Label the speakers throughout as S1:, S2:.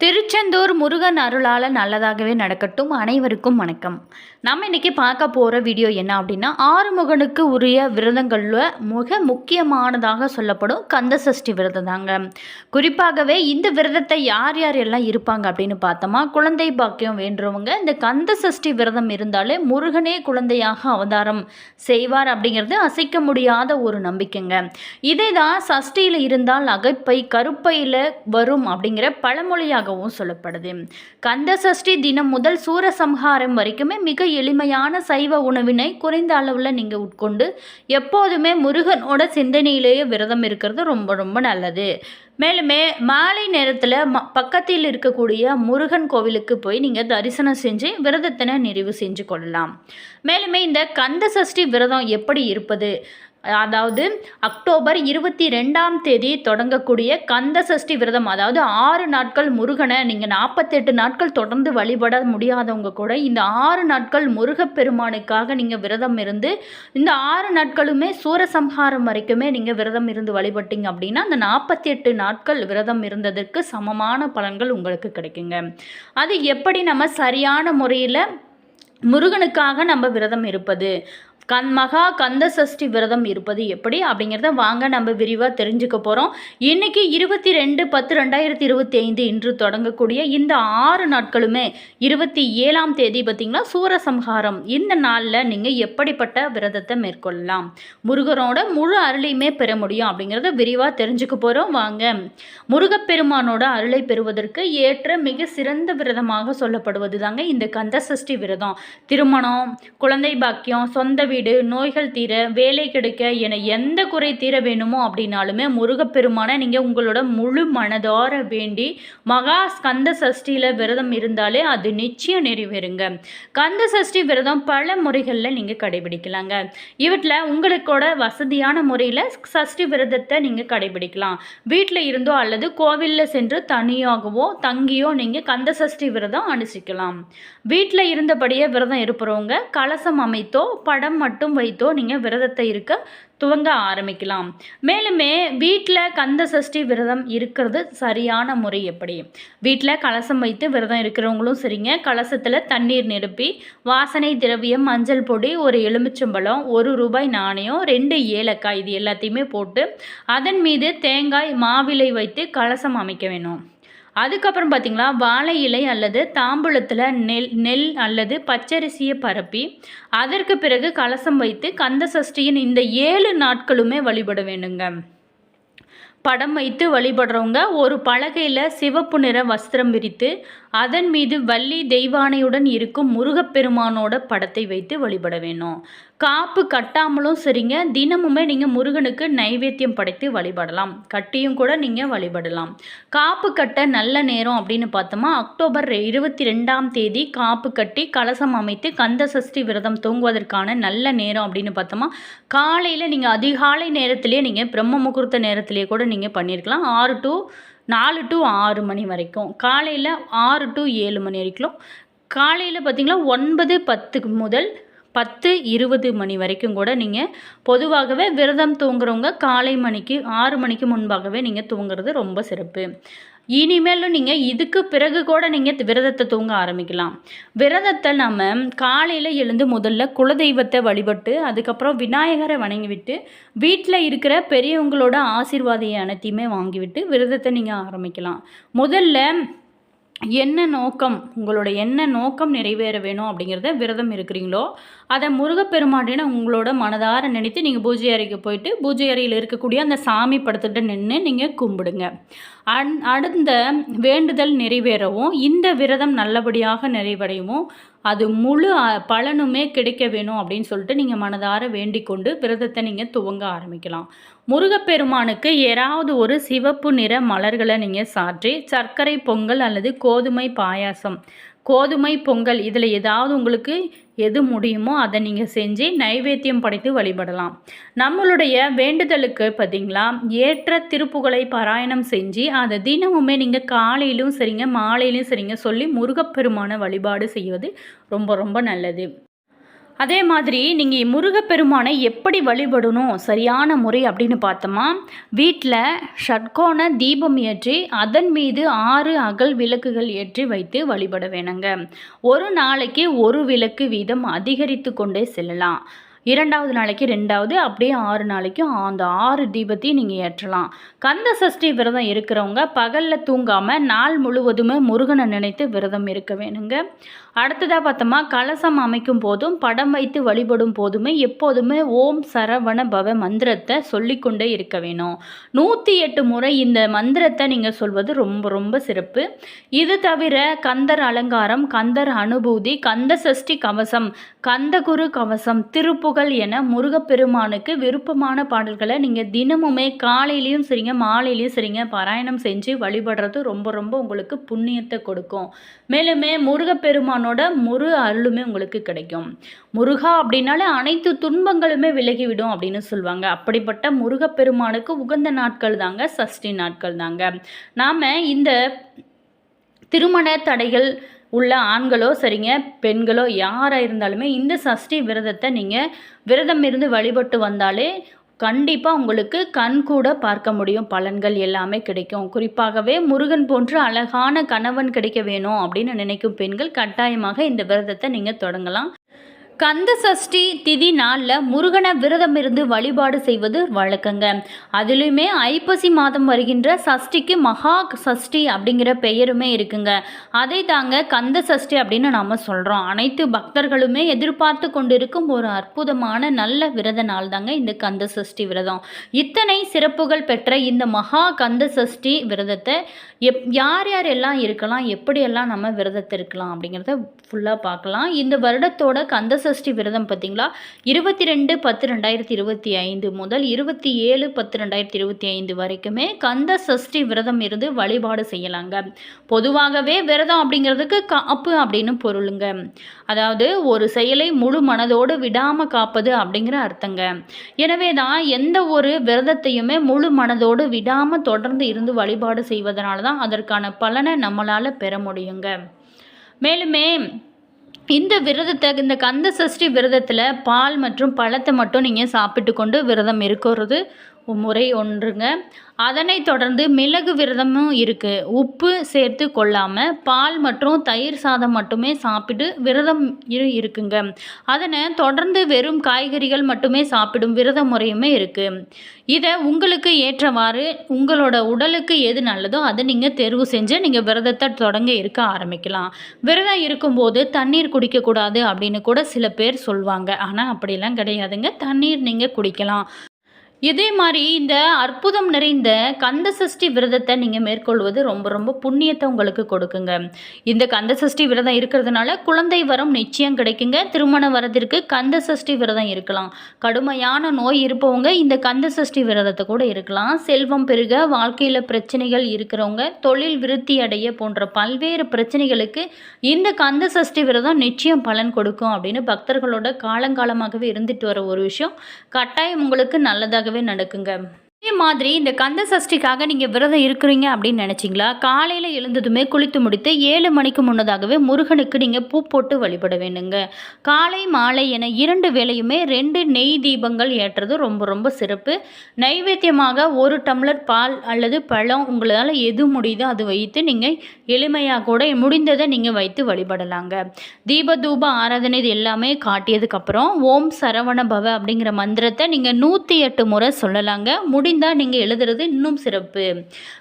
S1: திருச்செந்தூர் முருகன் அருளால் நல்லதாகவே நடக்கட்டும். அனைவருக்கும் வணக்கம். நம்ம இன்றைக்கி பார்க்க போகிற வீடியோ என்ன அப்படின்னா ஆறுமுகனுக்கு உரிய விரதங்களில் மிக முக்கியமானதாக சொல்லப்படும் கந்த சஷ்டி விரதம் தாங்க. குறிப்பாகவே இந்த விரதத்தை யார் யார் எல்லாம் இருப்பாங்க அப்படின்னு பார்த்தோமா குழந்தை பாக்கியம் வேண்டுறவங்க இந்த கந்த சஷ்டி விரதம் இருந்தாலே முருகனே குழந்தையாக அவதாரம் செய்வார் அப்படிங்கிறது அசைக்க முடியாத ஒரு நம்பிக்கைங்க. இதே தான் சஷ்டியில் இருந்தால் அகைப்பை கருப்பையில் வரும் அப்படிங்கிற பழமொழியாகவும் சொல்லப்படுது. கந்த சஷ்டி தினம் முதல் சூரசம்ஹாரம் வரைக்குமே மிக எளிமையான சைவ உணவினை குறைந்த அளவில் நீங்கள் உட்கொண்டு எப்போதுமே முருகனோட சிந்தனையிலேயே விரதம் இருக்கிறது ரொம்ப ரொம்ப நல்லது. மேலுமே மாலை நேரத்தில் ம பக்கத்தில் இருக்கக்கூடிய முருகன் கோவிலுக்கு போய் நீங்கள் தரிசனம் செஞ்சு விரதத்தினை நிறைவு செஞ்சு கொள்ளலாம். மேலுமே இந்த கந்த சஷ்டி விரதம் எப்படி இருப்பது? அதாவது அக்டோபர் இருபத்தி ரெண்டாம் தேதி தொடங்கக்கூடிய கந்த சஷ்டி விரதம் அதாவது ஆறு நாட்கள் முருகனை நீங்கள் நாற்பத்தெட்டு நாட்கள் தொடர்ந்து வழிபட முடியாதவங்க கூட இந்த ஆறு நாட்கள் முருகப்பெருமானுக்காக நீங்கள் விரதம் இருந்து இந்த ஆறு நாட்களுமே சூரசம்ஹாரம் வரைக்குமே நீங்கள் விரதம் இருந்து வழிபட்டீங்க அப்படின்னா அந்த நாற்பத்தி எட்டு நாட்கள் விரதம் இருந்ததற்கு சமமான பலன்கள் உங்களுக்கு கிடைக்குங்க. அது எப்படி நம்ம சரியான முறையில் முருகனுக்காக நம்ம விரதம் இருப்பது? கண் மகா கந்த சஷ்டி விரதம் இருப்பது எப்படி அப்படிங்கிறத வாங்க நம்ம விரிவாக தெரிஞ்சுக்க போகிறோம் இன்றைக்கி இருபத்தி ரெண்டு பத்து ரெண்டாயிரத்தி இருபத்தி ஐந்து இன்று தொடங்கக்கூடிய இந்த ஆறு நாட்களுமே இருபத்தி ஏழாம் தேதி பார்த்திங்கன்னா சூரசம்ஹாரம். இந்த நாளில் நீங்கள் எப்படிப்பட்ட விரதத்தை மேற்கொள்ளலாம்? முருகனோட முழு அருளையுமே பெற முடியும் அப்படிங்கிறத விரிவாக தெரிஞ்சுக்க போகிறோம் வாங்க. முருகப்பெருமானோட அருளை பெறுவதற்கு ஏற்ற மிக சிறந்த விரதமாக சொல்லப்படுவது தாங்க இந்த கந்த சஷ்டி விரதம். திருமணம் குழந்தை பாக்கியம் சொந்த வீடு நோய்கள் தீர வேலை கிடைக்க என எந்த குறை தீர வேணுமோ அப்படின்னாலுமே முருகப்பெருமானை நீங்கள் உங்களோட முழு மனதார வேண்டி மகா ஸ்கந்த சஷ்டியில் விரதம் இருந்தாலே அது நிச்சயம் நிறைவேறுங்க. கந்த சஷ்டி விரதம் பல முறைகளில் நீங்கள் கடைபிடிக்கலாங்க. இவற்றில் உங்களுக்கோட வசதியான முறையில் சஷ்டி விரதத்தை நீங்கள் கடைபிடிக்கலாம். வீட்டில் இருந்தோ அல்லது கோவிலில் சென்று தனியாகவோ தங்கியோ நீங்கள் கந்த சஷ்டி விரதம் அனுசிக்கலாம் வீட்டில் இருந்தபடியே விரதம் இருப்பவங்க கலசம் அமைத்தோ படம் மட்டும் வைத்தோ நீங்கள் விரதத்தை இருக்க துவங்க ஆரம்பிக்கலாம். மேலுமே வீட்டில் கந்த சஷ்டி விரதம் இருக்கிறது சரியான முறை எப்படி? வீட்டில் கலசம் வைத்து விரதம் இருக்கிறவங்களும் சரிங்க. கலசத்தில் தண்ணீர் நிரப்பி வாசனை திரவியம் மஞ்சள் பொடி ஒரு எலுமிச்சம்பழம் ஒரு ரூபாய் நாணயம் ரெண்டு ஏலக்காய் இது எல்லாத்தையுமே போட்டு அதன் மீது தேங்காய் மாவிலை வைத்து கலசம் அமைக்க வேணும். அதுக்கப்புறம் பார்த்திங்களா வாழை இலை அல்லது தாம்பூலத்தில் நெல் நெல் அல்லது பச்சரிசியை பரப்பி அதற்கு பிறகு கலசம் வைத்து கந்த சஷ்டியின் இந்த ஏழு நாட்களுமே வழிபட வேண்டுங்க. படம் வைத்து வழிபடுறவங்க ஒரு பலகையில் சிவப்பு நிற வஸ்திரம் விரித்து அதன் மீது வள்ளி தெய்வானையுடன் இருக்கும் முருகப்பெருமானோட படத்தை வைத்து வழிபட வேணும். காப்பு கட்டாமலும் சரிங்க. தினமுமே நீங்கள் முருகனுக்கு நைவேத்தியம் படைத்து வழிபடலாம். கட்டியும் கூட நீங்கள் வழிபடலாம். காப்பு கட்ட நல்ல நேரம் அப்படின்னு பார்த்தோமா அக்டோபர் இருபத்தி ரெண்டாம் தேதி காப்பு கட்டி கலசம் அமைத்து கந்த சஷ்டி விரதம் தூங்குவதற்கான நல்ல நேரம் அப்படின்னு பார்த்தோமா காலையில் நீங்கள் அதிகாலை நேரத்திலேயே நீங்கள் பிரம்ம முகூர்த்த நேரத்திலேயே கூட நீங்கள் பண்ணியிருக்கலாம் ஆறு டு நாலு டு ஆறு மணி வரைக்கும். காலையில் ஆறு டு ஏழு மணி வரைக்கும். காலையில் பார்த்திங்களா ஒன்பது பத்துக்கு முதல் பத்து இருபது மணி வரைக்கும் கூட நீங்கள் பொதுவாகவே விரதம் தூங்குறவங்க காலை மணிக்கு ஆறு மணிக்கு முன்பாகவே நீங்கள் தூங்குறது ரொம்ப சிறப்பு. இனிமேலும் நீங்கள் இதுக்கு பிறகு கூட நீங்கள் விரதத்தை தூங்க ஆரம்பிக்கலாம். விரதத்தை நம்ம காலையில் எழுந்து முதல்ல குலதெய்வத்தை வழிபட்டு அதுக்கப்புறம் விநாயகரை வணங்கிவிட்டு வீட்டில் இருக்கிற பெரியவங்களோட ஆசீர்வாதையை அனைத்தையுமே வாங்கிவிட்டு விரதத்தை நீங்கள் ஆரம்பிக்கலாம். முதல்ல என்ன நோக்கம் உங்களோட என்ன நோக்கம் நிறைவேற வேணும் அப்படிங்கிறத விரதம் இருக்கிறீங்களோ அதை முருகப்பெருமாட்டின உங்களோட மனதார நினைத்து நீங்கள் பூஜை அறைக்கு போயிட்டு பூஜை அறையில் இருக்கக்கூடிய அந்த சாமி படத்துட்டு நின்று நீங்கள் கும்பிடுங்க. அந் அடுத்த வேண்டுதல் நிறைவேறவும் இந்த விரதம் நல்லபடியாக நிறைவடையவும் அது முழு பலனுமே கிடைக்க வேணும் அப்படின்னு சொல்லிட்டு நீங்கள் மனதார வேண்டிக் கொண்டு விரதத்தை நீங்கள் துவங்க ஆரம்பிக்கலாம். முருகப்பெருமானுக்கு ஏதாவது ஒரு சிவப்பு நிற மலர்களை நீங்கள் சாற்றி சர்க்கரை பொங்கல் அல்லது கோதுமை பாயாசம் கோதுமை பொங்கல் இதில் ஏதாவது உங்களுக்கு எது முடியுமோ அதை நீங்கள் செஞ்சு நைவேத்தியம் படைத்து வழிபடலாம். நம்மளுடைய வேண்டுதலுக்கு பார்த்தீங்களா ஏற்ற திருப்புகளை பாராயணம் செஞ்சு அதை தினமுமே நீங்கள் காலையிலும் சரிங்க மாலையிலும் சரிங்க சொல்லி முருகப்பெருமான வழிபாடு செய்வது ரொம்ப ரொம்ப நல்லது. அதே மாதிரி நீங்கள் முருகப்பெருமானை எப்படி வழிபடணும்? சரியான முறை அப்படின்னு பார்த்தோமா? வீட்டில் ஷட்கோண தீபம் ஏற்றி அதன் மீது ஆறு அகல் விளக்குகள் ஏற்றி வைத்து வழிபட வேணுங்க. ஒரு நாளைக்கு ஒரு விளக்கு வீதம் அதிகரித்து கொண்டே செல்லலாம். இரண்டாவது நாளைக்கு ரெண்டாவது அப்படியே ஆறு நாளைக்கும் அந்த ஆறு தீபத்தையும் நீங்கள் ஏற்றலாம். கந்த சஷ்டி விரதம் இருக்கிறவங்க பகலில் தூங்காமல் நாள் முழுவதுமே முருகனை நினைத்து விரதம் இருக்க வேணுங்க. அடுத்ததாக பார்த்தோமா கலசம் அமைக்கும் போதும் படம் வைத்து வழிபடும் போதுமே எப்போதுமே ஓம் சரவண பவ மந்திரத்தை சொல்லிக்கொண்டே இருக்க வேணும். நூற்றி எட்டு முறை இந்த மந்திரத்தை நீங்கள் சொல்வது ரொம்ப ரொம்ப சிறப்பு. இது தவிர கந்தர் அலங்காரம் கந்தர் அனுபூதி கந்த சஷ்டி கவசம் கந்தகுரு கவசம் திருப்புகழ் என முருகப்பெருமானுக்கு விருப்பமான பாடல்களை நீங்கள் தினமுமே காலையிலையும் சரிங்க மாலையிலையும் சரிங்க பாராயணம் செஞ்சு வழிபடுறது ரொம்ப ரொம்ப உங்களுக்கு புண்ணியத்தை கொடுக்கும். மேலுமே பகவானோட முரு அருளுமே உங்களுக்கு கிடைக்கும். முருகா அப்படின்னாலே அனைத்து துன்பங்களுமே விலகிவிடும் அப்படின்னு சொல்லுவாங்க அப்படிப்பட்ட முருகப்பெருமானுக்கு உகந்த நாட்கள் தாங்க சஷ்டி நாட்கள் தாங்க. நாம் இந்த திருமண தடைகள் உள்ள ஆண்களோ சரிங்க பெண்களோ யாராக இருந்தாலுமே இந்த சஷ்டி விரதத்தை நீங்கள் விரதம் இருந்து வழிபட்டு வந்தாலே கண்டிப்பாக உங்களுக்கு கண் கூட பார்க்க முடியும். பலன்கள் எல்லாமே கிடைக்கும். குறிப்பாகவே முருகன் போன்று அழகான கணவன் கிடைக்க வேணும் அப்படின்னு நினைக்கும் பெண்கள் கட்டாயமாக இந்த விரதத்தை நீங்கள் தொடங்கலாம். கந்த சஷ்டி திதி நாளில் முருகனை விரதம் இருந்து வழிபாடு செய்வது வழக்கங்க. அதுலேயுமே ஐப்பசி மாதம் வருகின்ற சஷ்டிக்கு மகா சஷ்டி அப்படிங்கிற பெயருமே இருக்குங்க. அதை தாங்க கந்த சஷ்டி அப்படின்னு நாம் சொல்கிறோம் அனைத்து பக்தர்களுமே எதிர்பார்த்து கொண்டிருக்கும் ஒரு அற்புதமான நல்ல விரத நாள் தாங்க இந்த கந்த சஷ்டி விரதம். இத்தனை சிறப்புகள் பெற்ற இந்த மகா கந்த சஷ்டி விரதத்தை எப் யார் யார் எல்லாம் இருக்கலாம் எப்படியெல்லாம் நம்ம விரதத்தை இருக்கலாம் அப்படிங்கிறத ஃபுல்லாக பார்க்கலாம். இந்த வருடத்தோட கந்த சஷ்டி விரதம் பார்த்தீங்களா? இருபத்தி ரெண்டு பத்து ரெண்டாயிரத்தி இருபத்தி ஐந்து முதல் இருபத்தி ஏழு பத்து ரெண்டாயிரத்தி இருபத்தி ஐந்து வரைக்குமே கந்த சஷ்டி விரதம் இருந்து வழிபாடு செய்யலாங்க. பொதுவாகவே விரதம் அப்படிங்கிறதுக்கு காப்பு அப்படின்னு பொருளுங்க. அதாவது ஒரு செயலை முழு மனதோடு விடாமல் காப்பது அப்படிங்கிற அர்த்தங்க. எனவே தான் எந்த ஒரு விரதத்தையுமே முழு மனதோடு விடாமல் தொடர்ந்து இருந்து வழிபாடு செய்வதனால தான் அதற்கான பலனை நம்மளால் பெற முடியுங்க. மேலுமே இந்த விரதத்தை இந்த கந்த சஷ்டி விரதத்தில் பால் மற்றும் பழத்தை மட்டும் நீங்கள் சாப்பிட்டு கொண்டு விரதம் இருக்கிறது முறை ஒன்றுங்க. அதனைத் தொடர்ந்து மிளகு விரதமும் இருக்குது உப்பு சேர்த்து கொள்ளாமல் பால் மற்றும் தயிர் சாதம் மட்டுமே சாப்பிட்டு விரதம் இரு இருக்குங்க. அதனை தொடர்ந்து வெறும் காய்கறிகள் மட்டுமே சாப்பிடும் விரத முறையுமே இருக்குது இதை உங்களுக்கு ஏற்றவாறு உங்களோட உடலுக்கு எது நல்லதோ அதை நீங்கள் தேர்வு செஞ்சு நீங்கள் விரதத்தை தொடங்க இருக்க ஆரம்பிக்கலாம். விரதம் இருக்கும்போது தண்ணீர் குடிக்கக்கூடாது அப்படின்னு கூட சில பேர் சொல்லுவாங்க ஆனால் அப்படிலாம் கிடையாதுங்க. தண்ணீர் நீங்கள் குடிக்கலாம். இதே மாதிரி இந்த அற்புதம் நிறைந்த கந்த சஷ்டி விரதத்தை நீங்கள் மேற்கொள்வது ரொம்ப ரொம்ப புண்ணியத்தை உங்களுக்கு கொடுக்குங்க. இந்த கந்த சஷ்டி விரதம் இருக்கிறதுனால குழந்தை வரம் நிச்சயம் கிடைக்குங்க. திருமண வரத்திற்கு கந்த சஷ்டி விரதம் இருக்கலாம். கடுமையான நோய் இருப்பவங்க இந்த கந்த சஷ்டி விரதத்தை கூட இருக்கலாம். செல்வம் பெருக வாழ்க்கையில் பிரச்சனைகள் இருக்கிறவங்க தொழில் விருத்தி அடைய போன்ற பல்வேறு பிரச்சனைகளுக்கு இந்த கந்த சஷ்டி விரதம் நிச்சயம் பலன் கொடுக்கும் அப்படின்னு பக்தர்களோட காலங்காலமாகவே இருந்துட்டு வர ஒரு விஷயம். கட்டாயம் உங்களுக்கு நல்லதாகவே நடக்குங்க. அதே மாதிரி இந்த கந்த சஷ்டிக்காக நீங்கள் விரதம் இருக்கிறீங்க அப்படின்னு நினச்சிங்களா? காலையில் எழுந்ததுமே குளித்து முடித்து ஏழு மணிக்கு முன்னதாகவே முருகனுக்கு நீங்கள் பூ போட்டு வழிபட வேணுங்க காலை மாலை என இரண்டு வேளையுமே ரெண்டு நெய் தீபங்கள் ஏற்றுறது ரொம்ப ரொம்ப சிறப்பு. நைவேத்தியமாக ஒரு டம்ளர் பால் அல்லது பழம் உங்களால் எது முடியுதோ அது வைத்து நீங்கள் எளிமையாக கூட முடிந்ததை நீங்கள் வைத்து வழிபடலாங்க. தீப தூப ஆராதனை இது எல்லாமே காட்டியதுக்கப்புறம் ஓம் சரவண பவ அப்படிங்கிற மந்திரத்தை நீங்கள் நூற்றி எட்டு முறை சொல்லலாங்க. முடி முடிந்தால் நீங்கள் எழுதுறது இன்னும் சிறப்பு.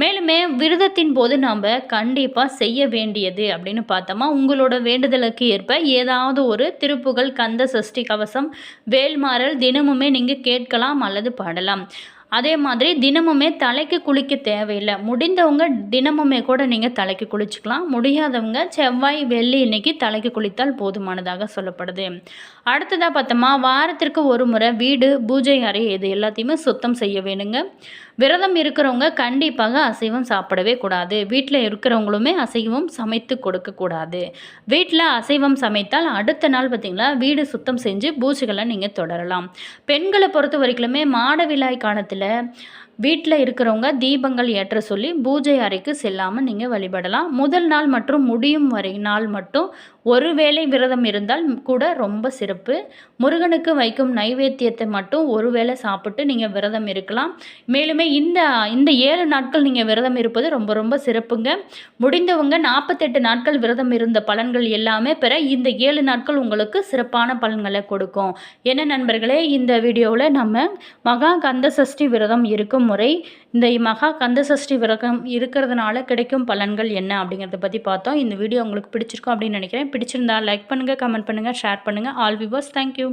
S1: மேலுமே விரதத்தின் போது நாம் கண்டிப்பாக செய்ய வேண்டியது அப்படின்னு பார்த்தோமா? உங்களோட வேண்டுதலுக்கு ஏற்ப ஏதாவது ஒரு திருப்புகள் கந்த சஷ்டி கவசம் வேல்மாறல் தினமுமே நீங்கள் கேட்கலாம் அல்லது பாடலாம். அதே மாதிரி தினமுமே தலைக்கு குளிக்க தேவையில்லை. முடிந்தவங்க தினமுமே கூட நீங்கள் தலைக்கு குளிச்சுக்கலாம். முடியாதவங்க செவ்வாய் வெள்ளி இன்னைக்கு தலைக்கு குளித்தால் போதுமானதாக சொல்லப்படுது. அடுத்ததாக பார்த்தோமா வாரத்திற்கு ஒரு முறை வீடு பூஜை அறை இது எல்லாத்தையுமே சுத்தம் செய்ய வேணுங்க. விரதம் இருக்கிறவங்க கண்டிப்பாக அசைவம் சாப்பிடவே கூடாது. வீட்டில் இருக்கிறவங்களுமே அசைவம் சமைத்து கொடுக்கக்கூடாது வீட்டில் அசைவம் சமைத்தால் அடுத்த நாள் பார்த்திங்களா வீடு சுத்தம் செஞ்சு பூஜைகளை நீங்கள் தொடரலாம். பெண்களை பொறுத்த வரைக்குமே மாடவிழாய் காலத்தில் வீட்டில் இருக்கிறவங்க தீபங்கள் ஏற்ற சொல்லி பூஜை அறைக்கு செல்லாமல் நீங்கள் வழிபடலாம். முதல் நாள் மற்றும் முடியும் வரை நாள் மட்டும் ஒரு வேளை விரதம் இருந்தால் கூட ரொம்ப சிறப்பு. முருகனுக்கு வைக்கும் நைவேத்தியத்தை மட்டும் ஒரு வேளை சாப்பிட்டு நீங்கள் விரதம் இருக்கலாம். மேலுமே இந்த இந்த ஏழு நாட்கள் நீங்கள் விரதம் இருப்பது ரொம்ப ரொம்ப சிறப்புங்க. முடிந்தவங்க நாற்பத்தெட்டு நாட்கள் விரதம் இருந்த பலன்கள் எல்லாமே பெற இந்த ஏழு நாட்கள் உங்களுக்கு சிறப்பான பலன்களை கொடுக்கும். என்ன நண்பர்களே இந்த வீடியோவில் நம்ம மகா கந்த சஷ்டி விரதம் இருக்கும் முறை இந்த மகா கந்த சஷ்டி விரதம் இருக்கிறதுனால கிடைக்கும் பலன்கள் என்ன அப்படிங்கிறத பற்றி பார்த்தோம். இந்த வீடியோ உங்களுக்கு பிடிச்சிருக்கும் அப்படின்னு நினைக்கிறேன். பிடிச்சிருந்தா லைக் பண்ணுங்கள் கமெண்ட் பண்ணுங்கள் ஷேர் பண்ணுங்கள் ஆல் விவர்ஸ் தேங்க்யூ